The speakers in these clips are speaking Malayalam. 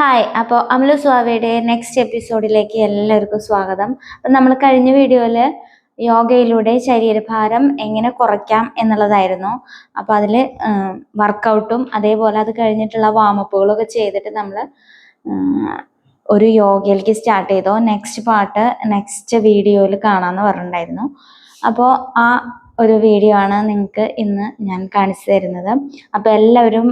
ഹായ് അപ്പോൾ അമലു സ്വാവയുടെ നെക്സ്റ്റ് എപ്പിസോഡിലേക്ക് എല്ലാവർക്കും സ്വാഗതം. അപ്പം നമ്മൾ കഴിഞ്ഞ വീഡിയോയിൽ യോഗയിലൂടെ ശരീരഭാരം എങ്ങനെ കുറയ്ക്കാം എന്നുള്ളതായിരുന്നു. അപ്പോൾ അതിൽ വർക്കൗട്ടും അതേപോലെ അത് കഴിഞ്ഞിട്ടുള്ള വാമപ്പുകളൊക്കെ ചെയ്തിട്ട് നമ്മൾ ഒരു യോഗയിലേക്ക് സ്റ്റാർട്ട് ചെയ്തോ. നെക്സ്റ്റ് പാട്ട് നെക്സ്റ്റ് വീഡിയോയിൽ കാണാമെന്ന് പറഞ്ഞിട്ടുണ്ടായിരുന്നു. അപ്പോൾ ആ ഒരു വീഡിയോ ആണ് നിങ്ങൾക്ക് ഇന്ന് ഞാൻ കാണിച്ചു തരുന്നത്. അപ്പോൾ എല്ലാവരും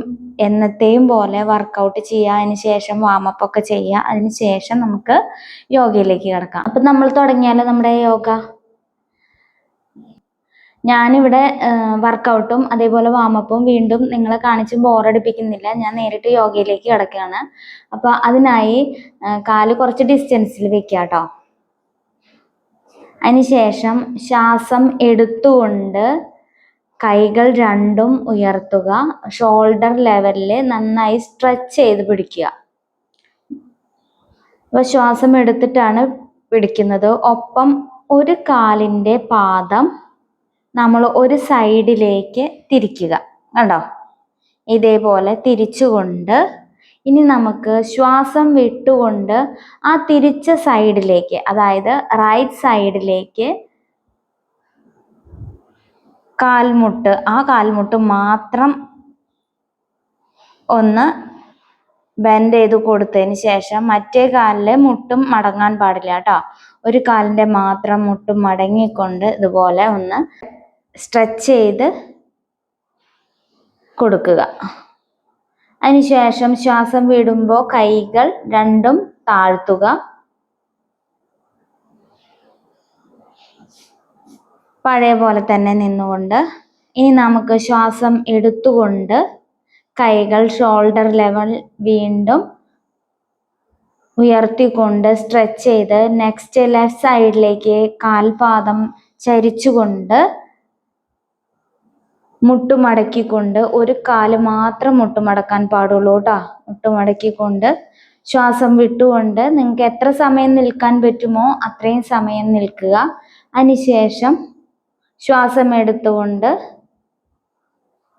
എന്നത്തെയും പോലെ വർക്കൗട്ട് ചെയ്യുക അതിന് ശേഷം വാമപ്പ് ഒക്കെ ചെയ്യുക അതിന് ശേഷം നമുക്ക് യോഗയിലേക്ക് കിടക്കാം. അപ്പം നമ്മൾ തുടങ്ങിയാലോ നമ്മുടെ യോഗ? ഞാനിവിടെ വർക്കൗട്ടും അതേപോലെ വാമപ്പും വീണ്ടും നിങ്ങളെ കാണിച്ച് ബോറടിപ്പിക്കുന്നില്ല ഞാൻ നേരിട്ട് യോഗയിലേക്ക് കിടക്കുകയാണ് അപ്പോൾ അതിനായി കാൽ കുറച്ച് ഡിസ്റ്റൻസിൽ വെക്കുക കേട്ടോ അതിനുശേഷം ശ്വാസം എടുത്തുകൊണ്ട് കൈകൾ രണ്ടും ഉയർത്തുക. ഷോൾഡർ ലെവലിൽ നന്നായി സ്ട്രെച്ച് ചെയ്ത് പിടിക്കുക. അപ്പോൾ ശ്വാസം എടുത്തിട്ടാണ് പിടിക്കുന്നത്. ഒപ്പം ഒരു കാലിന്റെ പാദം നമ്മൾ ഒരു സൈഡിലേക്ക് തിരിക്കുക. കണ്ടോ? ഇതേപോലെ തിരിച്ചുകൊണ്ട് ഇനി നമുക്ക് ശ്വാസം വിട്ടുകൊണ്ട് ആ തിരിച്ച സൈഡിലേക്ക് അതായത് റൈറ്റ് സൈഡിലേക്ക് കാൽമുട്ട് ആ കാൽമുട്ട് മാത്രം ഒന്ന് ബെൻഡ് ചെയ്ത് കൊടുത്തതിന് ശേഷം മറ്റേ കാലിലെ മുട്ടും മടങ്ങാൻ പാടില്ല കേട്ടോ. ഒരു കാലിന്റെ മാത്രം മുട്ടും മടങ്ങിക്കൊണ്ട് ഇതുപോലെ ഒന്ന് സ്ട്രെച്ച് ചെയ്ത് കൊടുക്കുക. അതിനുശേഷം ശ്വാസം വിടുമ്പോൾ കൈകൾ രണ്ടും താഴ്ത്തുക. പഴയ പോലെ തന്നെ നിന്നുകൊണ്ട് ഇനി നമുക്ക് ശ്വാസം എടുത്തുകൊണ്ട് കൈകൾ ഷോൾഡർ ലെവൽ വീണ്ടും ഉയർത്തിക്കൊണ്ട് സ്ട്രെച്ച് ചെയ്ത് നെക്സ്റ്റ് ലെഫ്റ്റ് സൈഡിലേക്ക് കാൽപാദം ചരിച്ചുകൊണ്ട് മുട്ടുമടക്കിക്കൊണ്ട് ഒരു കാൽ മാത്രം മുട്ടുമടക്കാൻ പാടുള്ളൂ കേട്ടോ മുട്ടുമടക്കിക്കൊണ്ട് ശ്വാസം വിട്ടുകൊണ്ട് നിങ്ങൾക്ക് എത്ര സമയം നിൽക്കാൻ പറ്റുമോ അത്രയും സമയം നിൽക്കുക. അതിനുശേഷം ശ്വാസം എടുത്തുകൊണ്ട്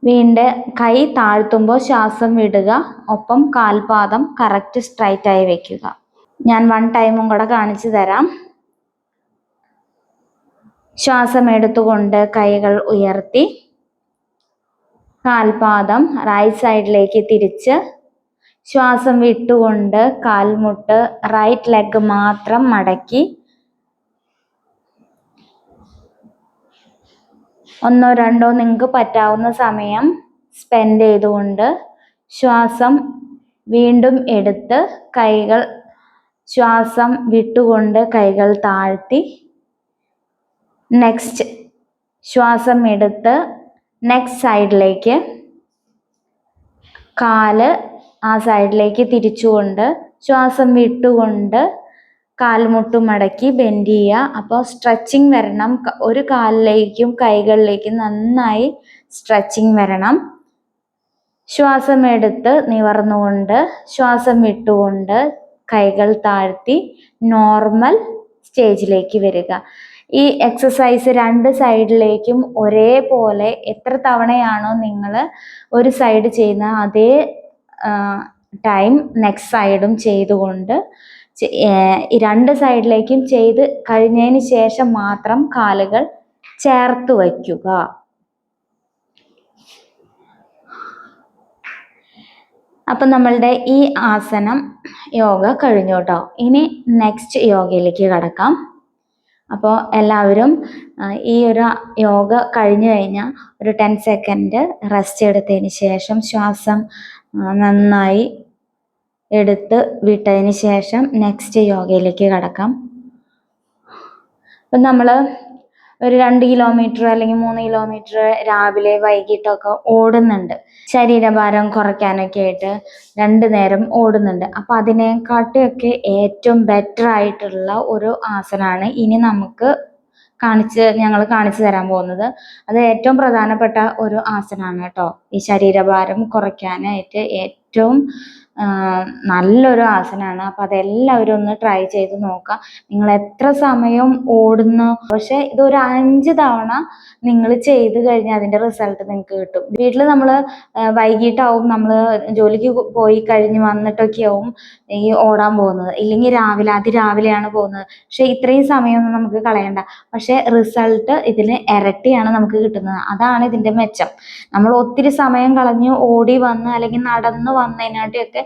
വീണ്ടും കൈ താഴ്ത്തുമ്പോൾ ശ്വാസം വിടുക. ഒപ്പം കാൽപാദം കറക്റ്റ് സ്ട്രൈറ്റ് ആയി വെക്കുക. ഞാൻ വൺ ടൈമും കൂടെ കാണിച്ചു തരാം. ശ്വാസം എടുത്തുകൊണ്ട് കൈകൾ ഉയർത്തി കാൽപാദം റൈറ്റ് സൈഡിലേക്ക് തിരിച്ച് ശ്വാസം വിട്ടുകൊണ്ട് കാൽമുട്ട് റൈറ്റ് ലെഗ് മാത്രം മടക്കി. ഒന്നോ രണ്ടോ നിങ്ങൾക്ക് പറ്റാവുന്ന സമയം സ്പെൻഡ് ചെയ്തുകൊണ്ട് ശ്വാസം വീണ്ടും എടുത്ത് കൈകൾ ശ്വാസം വിട്ടുകൊണ്ട് കൈകൾ താഴ്ത്തി. നെക്സ്റ്റ് ശ്വാസം എടുത്ത് നെക്സ്റ്റ് സൈഡിലേക്ക് കാൽ ആ സൈഡിലേക്ക് തിരിച്ചുകൊണ്ട് ശ്വാസം വിട്ടുകൊണ്ട് കാൽമുട്ട് മടക്കി ബെൻഡ് ചെയ്യുക. അപ്പോൾ സ്ട്രെച്ചിങ് വരണം. ഒരു കാലിലേക്കും കൈകളിലേക്കും നന്നായി സ്ട്രെച്ചിങ് വരണം. ശ്വാസം എടുത്ത് നിവർന്നുകൊണ്ട് ശ്വാസം വിട്ടുകൊണ്ട് കൈകൾ താഴ്ത്തി നോർമൽ സ്റ്റേജിലേക്ക് വരിക. ഈ എക്സസൈസ് രണ്ട് സൈഡിലേക്കും ഒരേപോലെ എത്ര തവണയാണോ നിങ്ങൾ ഒരു സൈഡ് ചെയ്യുന്ന അതേ ടൈം നെക്സ്റ്റ് സൈഡും ചെയ്തുകൊണ്ട് രണ്ട് സൈഡിലേക്കും ചെയ്ത് കഴിഞ്ഞതിന് ശേഷം മാത്രം കാലുകൾ ചേർത്ത് വയ്ക്കുക. അപ്പം നമ്മളുടെ ഈ ആസനം യോഗ കഴിഞ്ഞു കേട്ടോ. ഇനി നെക്സ്റ്റ് യോഗയിലേക്ക് കടക്കാം. അപ്പോൾ എല്ലാവരും ഈ ഒരു യോഗ കഴിഞ്ഞു കഴിഞ്ഞാൽ ഒരു ടെൻ സെക്കൻഡ് റെസ്റ്റ് എടുത്തതിന് ശേഷം ശ്വാസം നന്നായി എടുത്ത് വിട്ടതിന് ശേഷം നെക്സ്റ്റ് യോഗയിലേക്ക് കടക്കാം. അപ്പം നമ്മൾ ഒരു രണ്ട് കിലോമീറ്റർ അല്ലെങ്കിൽ മൂന്ന് കിലോമീറ്റർ രാവിലെ വൈകിട്ടൊക്കെ ഓടുന്നുണ്ട്. ശരീരഭാരം കുറയ്ക്കാനൊക്കെ ആയിട്ട് രണ്ട് നേരം ഓടുന്നുണ്ട്. അപ്പം അതിനെക്കാട്ടിയൊക്കെ ഏറ്റവും ബെറ്റർ ആയിട്ടുള്ള ഒരു ആസനമാണ് ഇനി നമുക്ക് കാണിച്ച് ഞങ്ങൾ കാണിച്ചു തരാൻ പോകുന്നത്. അത് ഏറ്റവും പ്രധാനപ്പെട്ട ഒരു ആസനമാണ് കേട്ടോ. ഈ ശരീരഭാരം കുറയ്ക്കാനായിട്ട് ഏറ്റവും നല്ലൊരു ആസനമാണ് അപ്പം അതെല്ലാവരും ഒന്ന് ട്രൈ ചെയ്ത് നോക്കുക നിങ്ങൾ എത്ര സമയം ഓടുന്നു? പക്ഷെ ഇതൊരു അഞ്ച് തവണ നിങ്ങൾ ചെയ്ത് കഴിഞ്ഞാൽ അതിന്റെ റിസൾട്ട് നിങ്ങൾക്ക് കിട്ടും. വീട്ടിൽ നമ്മൾ വൈകിട്ടാവും നമ്മൾ ജോലിക്ക് പോയി കഴിഞ്ഞ് വന്നിട്ടൊക്കെ ആവും ഈ ഓടാൻ പോകുന്നത്. ഇല്ലെങ്കിൽ രാവിലെ അതിരാവിലെയാണ് പോകുന്നത്. പക്ഷെ ഇത്രയും സമയമൊന്നും നമുക്ക് കളയണ്ട. പക്ഷെ റിസൾട്ട് ഇതിന് ഇരട്ടിയാണ് നമുക്ക് കിട്ടുന്നത്. അതാണ് ഇതിന്റെ മെച്ചം. നമ്മൾ ഒത്തിരി സമയം കളഞ്ഞ് ഓടി വന്ന് അല്ലെങ്കിൽ നടന്ന് വന്നതിനാട്ടിയൊക്കെ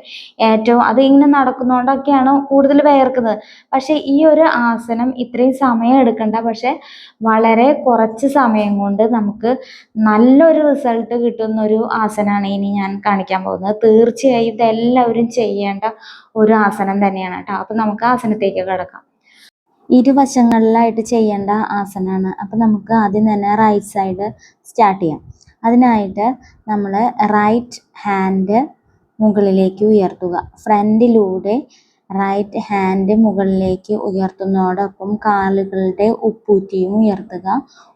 ഏറ്റവും അത് ഇങ്ങനെ നടക്കുന്നതുകൊണ്ടൊക്കെയാണ് കൂടുതൽ വേർക്കുന്നത് പക്ഷേ ഈ ഒരു ആസനം ഇത്രയും സമയം എടുക്കണ്ട. പക്ഷേ വളരെ കുറച്ച് സമയം കൊണ്ട് നമുക്ക് നല്ലൊരു റിസൾട്ട് കിട്ടുന്ന ഒരു ആസനമാണ് ഇനി ഞാൻ കാണിക്കാൻ പോകുന്നത്. തീർച്ചയായും ഇതെല്ലാവരും ചെയ്യേണ്ട ഒരു ആസനം തന്നെയാണ് കേട്ടോ. അപ്പം നമുക്ക് ആസനത്തേക്ക് കിടക്കാം. ഇരുവശങ്ങളിലായിട്ട് ചെയ്യേണ്ട ആസനമാണ് അപ്പം നമുക്ക് ആദ്യം തന്നെ റൈറ്റ് സൈഡ് സ്റ്റാർട്ട് ചെയ്യാം. അതിനായിട്ട് നമ്മൾ റൈറ്റ് ഹാൻഡ് മുകളിലേക്ക് ഉയർത്തുക. ഫ്രണ്ടിലൂടെ റൈറ്റ് ഹാൻഡ് മുകളിലേക്ക് ഉയർത്തുന്നതോടൊപ്പം കാലുകളുടെ ഉപ്പൂറ്റിയും ഉയർത്തുക.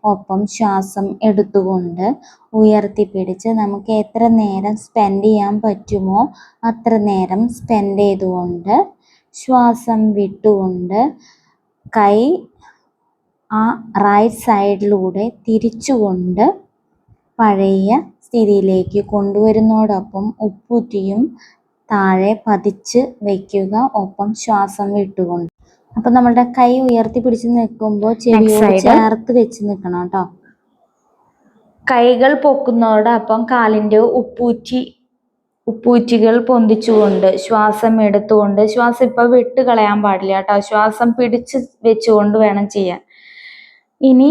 ഒപ്പം ശ്വാസം എടുത്തുകൊണ്ട് ഉയർത്തിപ്പിടിച്ച് നമുക്ക് എത്ര നേരം സ്പെൻഡ് ചെയ്യാൻ പറ്റുമോ അത്ര നേരം സ്പെൻഡ് ചെയ്തുകൊണ്ട് ശ്വാസം വിട്ടുകൊണ്ട് കൈ ആ റൈറ്റ് സൈഡിലൂടെ തിരിച്ചുകൊണ്ട് പഴയ സ്ഥിതിയിലേക്ക് കൊണ്ടുവരുന്നതോടൊപ്പം ഉപ്പുറ്റിയും താഴെ പതിച്ച് വെക്കുക ഒപ്പം ശ്വാസം വിട്ടുകൊണ്ട്. അപ്പൊ നമ്മളുടെ കൈ ഉയർത്തി പിടിച്ച് നിൽക്കുമ്പോൾ ചെവിയോട് ചേർത്ത് വെച്ച് നിൽക്കണം കേട്ടോ. കൈകൾ പൊക്കുന്നതോടൊപ്പം കാലിന്റെ ഉപ്പൂറ്റി ഉപ്പൂറ്റികൾ പൊന്തിച്ചുകൊണ്ട് ശ്വാസം എടുത്തുകൊണ്ട് ശ്വാസം ഇപ്പൊ വിട്ട് കളയാൻ പാടില്ല കേട്ടോ. ശ്വാസം പിടിച്ച് വെച്ചുകൊണ്ട് വേണം ചെയ്യാൻ. ഇനി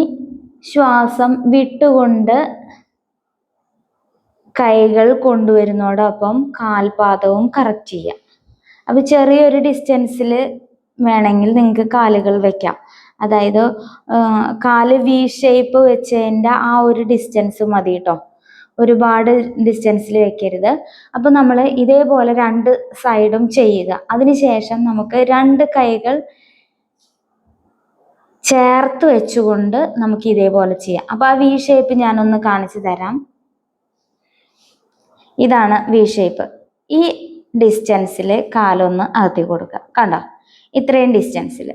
ശ്വാസം വിട്ടുകൊണ്ട് കൈകൾ കൊണ്ടുവരുന്നതോടൊപ്പം കാൽപാദവും കറക്റ്റ് ചെയ്യാം. അപ്പൊ ചെറിയൊരു ഡിസ്റ്റൻസിൽ വേണമെങ്കിൽ നിങ്ങൾക്ക് കാലുകൾ വെക്കാം. അതായത് കാൽ വി ഷേപ്പ് വെച്ചതിന്റെ ആ ഒരു ഡിസ്റ്റൻസ് മതി കേട്ടോ ഒരുപാട് ഡിസ്റ്റൻസിൽ വെക്കരുത്. അപ്പോൾ നമ്മൾ ഇതേപോലെ രണ്ട് സൈഡും ചെയ്യുക. അതിനുശേഷം നമുക്ക് രണ്ട് കൈകൾ ചേർത്ത് വെച്ചുകൊണ്ട് നമുക്ക് ഇതേപോലെ ചെയ്യാം. അപ്പോൾ ആ വി ഷേപ്പ് ഞാനൊന്ന് കാണിച്ചു തരാം. ഇതാണ് വി ഷേപ്പ് ഈ ഡിസ്റ്റൻസിൽ കാലൊന്ന് അകത്തി കൊടുക്കുക. കണ്ടോ? ഇത്രയും ഡിസ്റ്റൻസിൽ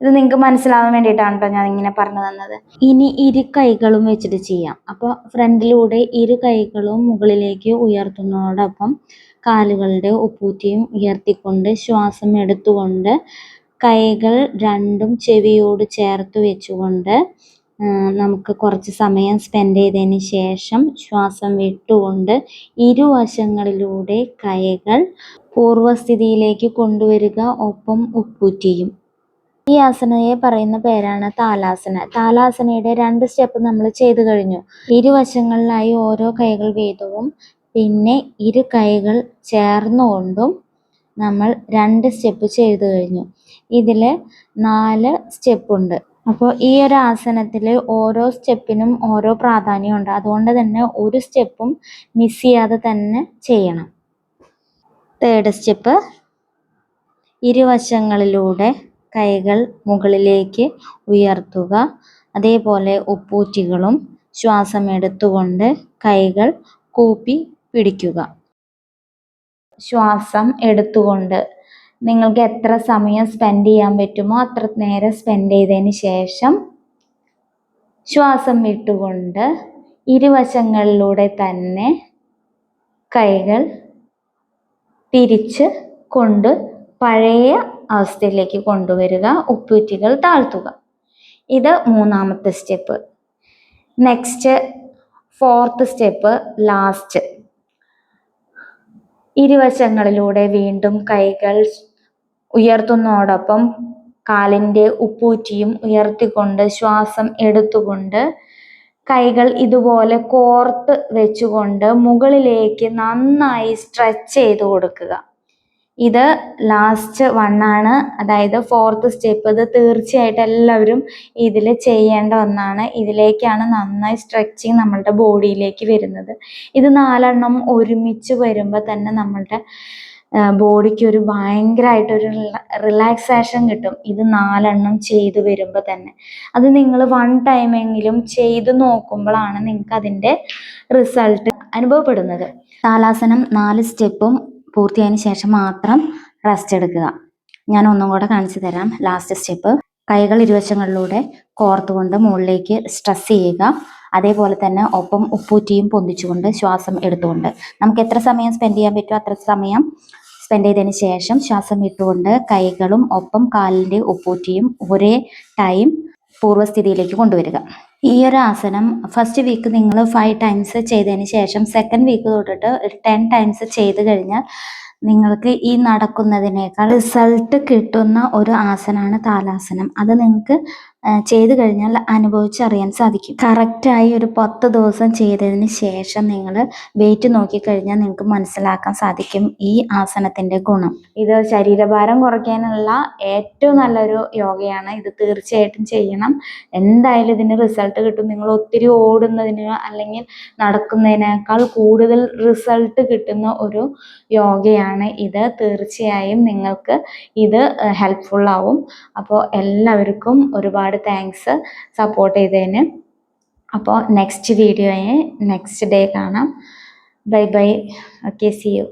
ഇത് നിങ്ങൾക്ക് മനസ്സിലാവാൻ വേണ്ടിയിട്ടാണ് കേട്ടോ ഞാൻ ഇങ്ങനെ പറഞ്ഞു തന്നത്. ഇനി ഇരു കൈകളും വെച്ചിട്ട് ചെയ്യാം. അപ്പോൾ ഫ്രണ്ടിലൂടെ ഇരു കൈകളും മുകളിലേക്ക് ഉയർത്തുന്നതോടൊപ്പം കാലുകളുടെ ഉപ്പൂറ്റിയും ഉയർത്തിക്കൊണ്ട് ശ്വാസം എടുത്തുകൊണ്ട് കൈകൾ രണ്ടും ചെവിയോട് ചേർത്ത് വെച്ചുകൊണ്ട് നമുക്ക് കുറച്ച് സമയം സ്പെൻഡ് ചെയ്തതിന് ശേഷം ശ്വാസം വിട്ടുകൊണ്ട് ഇരുവശങ്ങളിലൂടെ കൈകൾ പൂർവസ്ഥിതിയിലേക്ക് കൊണ്ടുവരിക ഒപ്പം ഉപ്പൂറ്റിയും. ഈ ആസനയെ പറയുന്ന പേരാണ് താലാസന. താലാസനയുടെ രണ്ട് സ്റ്റെപ്പ് നമ്മൾ ചെയ്തു കഴിഞ്ഞു. ഇരുവശങ്ങളിലായി ഓരോ കൈകൾ വീതവും പിന്നെ ഇരു കൈകൾ ചേർന്നുകൊണ്ടും നമ്മൾ രണ്ട് സ്റ്റെപ്പ് ചെയ്തു കഴിഞ്ഞു. ഇതിൽ നാല് സ്റ്റെപ്പ് ഉണ്ട്. അപ്പോൾ ഈ ഒരു ആസനത്തിൽ ഓരോ സ്റ്റെപ്പിനും ഓരോ പ്രാധാന്യമുണ്ട്. അതുകൊണ്ട് തന്നെ ഒരു സ്റ്റെപ്പും മിസ് ചെയ്യാതെ തന്നെ ചെയ്യണം. തേർഡ് സ്റ്റെപ്പ് ഇരുവശങ്ങളിലൂടെ കൈകൾ മുകളിലേക്ക് ഉയർത്തുക. അതേപോലെ ഉപ്പൂറ്റികളും ശ്വാസം എടുത്തുകൊണ്ട് കൈകൾ കൂപ്പി പിടിക്കുക. ശ്വാസം എടുത്തുകൊണ്ട് നിങ്ങൾക്ക് എത്ര സമയം സ്പെൻഡ് ചെയ്യാൻ പറ്റുമോ അത്ര നേരം സ്പെൻഡ് ചെയ്തതിന് ശേഷം ശ്വാസം വിട്ടുകൊണ്ട് ഇരുവശങ്ങളിലൂടെ തന്നെ കൈകൾ തിരിച്ച് കൊണ്ട് പഴയ അവസ്ഥയിലേക്ക് കൊണ്ടുവരിക ഉപ്പൂറ്റികൾ താഴ്ത്തുക. ഇത് മൂന്നാമത്തെ step next fourth step last ഇരുവശങ്ങളിലൂടെ വീണ്ടും കൈകൾ ഉയർത്തുന്നതോടൊപ്പം കാലിന്റെ ഉപ്പൂറ്റിയും ഉയർത്തിക്കൊണ്ട് ശ്വാസം എടുത്തുകൊണ്ട് കൈകൾ ഇതുപോലെ കോർത്ത് വെച്ചുകൊണ്ട് മുകളിലേക്ക് നന്നായി സ്ട്രെച്ച് ചെയ്ത് കൊടുക്കുക. ഇത് ലാസ്റ്റ് വണ്ണാണ് അതായത് ഫോർത്ത് സ്റ്റെപ്പ് ഇത് തീർച്ചയായിട്ടും എല്ലാവരും ഇതിൽ ചെയ്യേണ്ട ഒന്നാണ്. ഇതിലേക്കാണ് നന്നായി സ്ട്രെച്ചിങ് നമ്മളുടെ ബോഡിയിലേക്ക് വരുന്നത്. ഇത് നാലെണ്ണം ഒരുമിച്ച് വരുമ്പോൾ തന്നെ നമ്മളുടെ ബോഡിക്ക് ഒരു ഭയങ്കരമായിട്ടൊരു റിലാക്സേഷൻ കിട്ടും. ഇത് നാലെണ്ണം ചെയ്തു വരുമ്പോൾ തന്നെ. അത് നിങ്ങൾ വൺ ടൈമെങ്കിലും ചെയ്ത് നോക്കുമ്പോഴാണ് നിങ്ങൾക്ക് അതിന്റെ റിസൾട്ട് അനുഭവപ്പെടുന്നത്. താലാസനം നാല് സ്റ്റെപ്പും പൂർത്തിയായതിനു ശേഷം മാത്രം റെസ്റ്റ് എടുക്കുക. ഞാൻ ഒന്നും കൂടെ കാണിച്ചു തരാം. Last step. കൈകൾ ഇരുവശങ്ങളിലൂടെ കോർത്തുകൊണ്ട് മുകളിലേക്ക് സ്ട്രെസ് ചെയ്യുക. അതേപോലെ തന്നെ ഒപ്പം ഉപ്പൂറ്റിയും പൊന്തിച്ചുകൊണ്ട് ശ്വാസം എടുത്തുകൊണ്ട്. നമുക്ക് എത്ര സമയം സ്പെൻഡ് ചെയ്യാൻ പറ്റുമോ അത്ര സമയം സ്പെൻഡ് ചെയ്തതിന് ശേഷം ശ്വാസം ഇട്ടുകൊണ്ട് കൈകളും ഒപ്പം കാലിന്റെ ഉപ്പൂറ്റിയും ഒരേ ടൈം പൂർവസ്ഥിതിയിലേക്ക് കൊണ്ടുവരിക. ഈ ഒരു ആസനം ഫസ്റ്റ് വീക്ക് നിങ്ങൾ ഫൈവ് ടൈംസ് ചെയ്തതിന് ശേഷം സെക്കൻഡ് വീക്ക് തൊട്ടിട്ട് ഒരു ടെൻ ടൈംസ് ചെയ്ത് കഴിഞ്ഞാൽ നിങ്ങൾക്ക് ഈ നടക്കുന്നതിനേക്കാൾ റിസൾട്ട് കിട്ടുന്ന ഒരു ആസനമാണ് താലാസനം. അത് നിങ്ങൾക്ക് ചെയ്ത് കഴിഞ്ഞാൽ അനുഭവിച്ചറിയാൻ സാധിക്കും. കറക്റ്റായി ഒരു പത്ത് ദിവസം ചെയ്തതിന് ശേഷം നിങ്ങൾ വെയിറ്റ് നോക്കിക്കഴിഞ്ഞാൽ നിങ്ങൾക്ക് മനസ്സിലാക്കാൻ സാധിക്കും ഈ ആസനത്തിന്റെ ഗുണം. ഇത് ശരീരഭാരം കുറയ്ക്കാനുള്ള ഏറ്റവും നല്ലൊരു യോഗയാണ്. ഇത് തീർച്ചയായിട്ടും ചെയ്യണം. എന്തായാലും ഇതിന് റിസൾട്ട് കിട്ടും. നിങ്ങൾ ഒത്തിരി ഓടുന്നതിന് അല്ലെങ്കിൽ നടക്കുന്നതിനേക്കാൾ കൂടുതൽ റിസൾട്ട് കിട്ടുന്ന ഒരു യോഗയാണ് ഇത്. തീർച്ചയായും നിങ്ങൾക്ക് ഇത് ഹെൽപ്ഫുള്ളാവും അപ്പോൾ എല്ലാവർക്കും ഒരുപാട് താങ്ക്സ് സപ്പോർട്ട് ചെയ്തതിന്. അപ്പോൾ നെക്സ്റ്റ് വീഡിയോയെ നെക്സ്റ്റ് ഡേ കാണാം. Bye bye okay see you